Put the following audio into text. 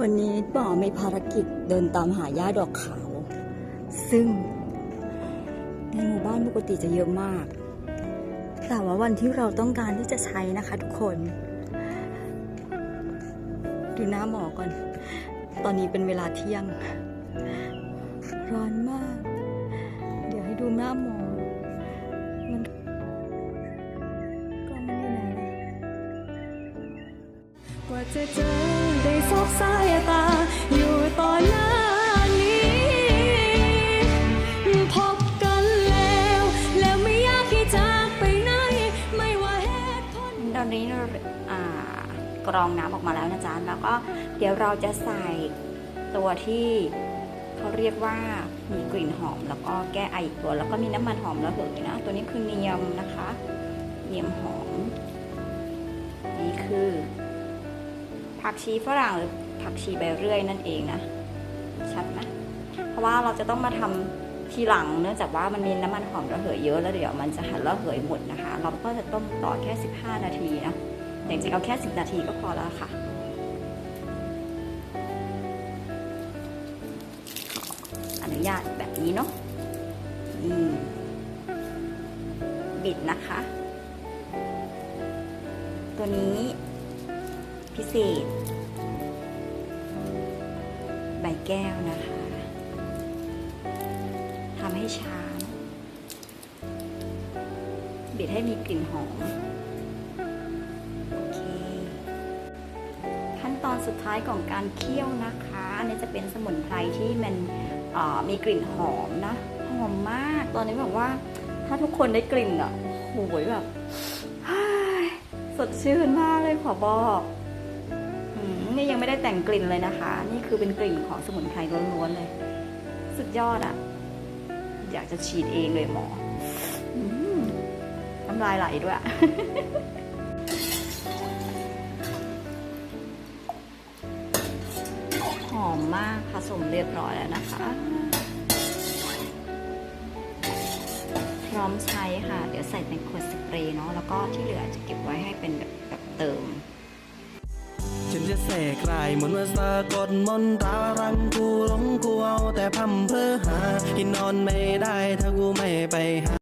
วันนี้หมอมีภารกิจเดินตามหาย่าดอกขาว ซึ่ง ในหมู่บ้านปกติจะเยอะมาก แต่ว่าวันที่เราต้องการที่จะใช้นะคะทุกคน ดูหน้าหมอก่อน ตอนนี้เป็นเวลาเที่ยง ร้อนมาก เดี๋ยวให้ดูหน้าหมอมันกล้องมันอยู่ไหนกว่าจะเจอ ได้สบสายตา อยู่ต่อหน้านี้ พบกันแล้ว แล้วไม่อยากให้จากไปไหน ไม่ว่าเหตุผลตอนนี้เราอ่ากรองน้ำออกมาแล้วนะจ๊ะ แล้วก็เดี๋ยวเราจะใส่ตัวที่เขาเรียกว่ามีกลิ่นหอม แล้วก็แก้ไออีกตัว แล้วก็มีน้ำมันหอมระเหยนะ ตัวนี้คือเนียมนะคะ เนียมหอม นี่คือ ผักชีฝรั่งหรือผักชีใบเรื่อยนั่นเองนะชัดไหมเพราะว่าเราจะต้องมาทำทีหลังเนื่องจากว่ามันมีน้ำมันหอมระเหยเยอะแล้วเดี๋ยวมันจะหันระเหยหมดนะคะ เราก็จะต้มต่อแค่ 15 นาทีนะแต่จริงๆเอาแค่ 10 นาทีก็พอแล้วค่ะอนุญาตแบบนี้เนาะบิดนะคะ ตัวนี้ พิเศษ ใบแก้วนะคะทำให้ช้าเนอะบิดให้มีกลิ่นหอมโอเค ขั้นตอนสุดท้ายของการเคี่ยวนะคะอันนี้จะเป็นสมุนไพรที่มันมีกลิ่นหอมนะหอมมากตอนนี้แบบว่า ถ้าทุกคนได้กลิ่นอะโอ้โหแบบสดชื่นมากเลยขอบอก นี่ยังไม่ได้แต่งกลิ่นเลยนะคะ นี่คือเป็นกลิ่นของสมุนไพรล้วนๆเลย สุดยอดอะ อยากจะฉีดเองเลยหมอน้ำลายไหลด้วยหอมมากผสมเรียบร้อยแล้วนะคะ พร้อมใช้ค่ะ เดี๋ยวใส่ในขวดสเปรย์เนาะแล้วก็ที่เหลือจะเก็บไว้ให้เป็นแบบแบบเติม ฉันจะเสกลายมนว่าสะกดมนตรารังกูหลงกูเอาแต่พัมเพอหากินนอนไม่ได้ถ้ากูไม่ไปหา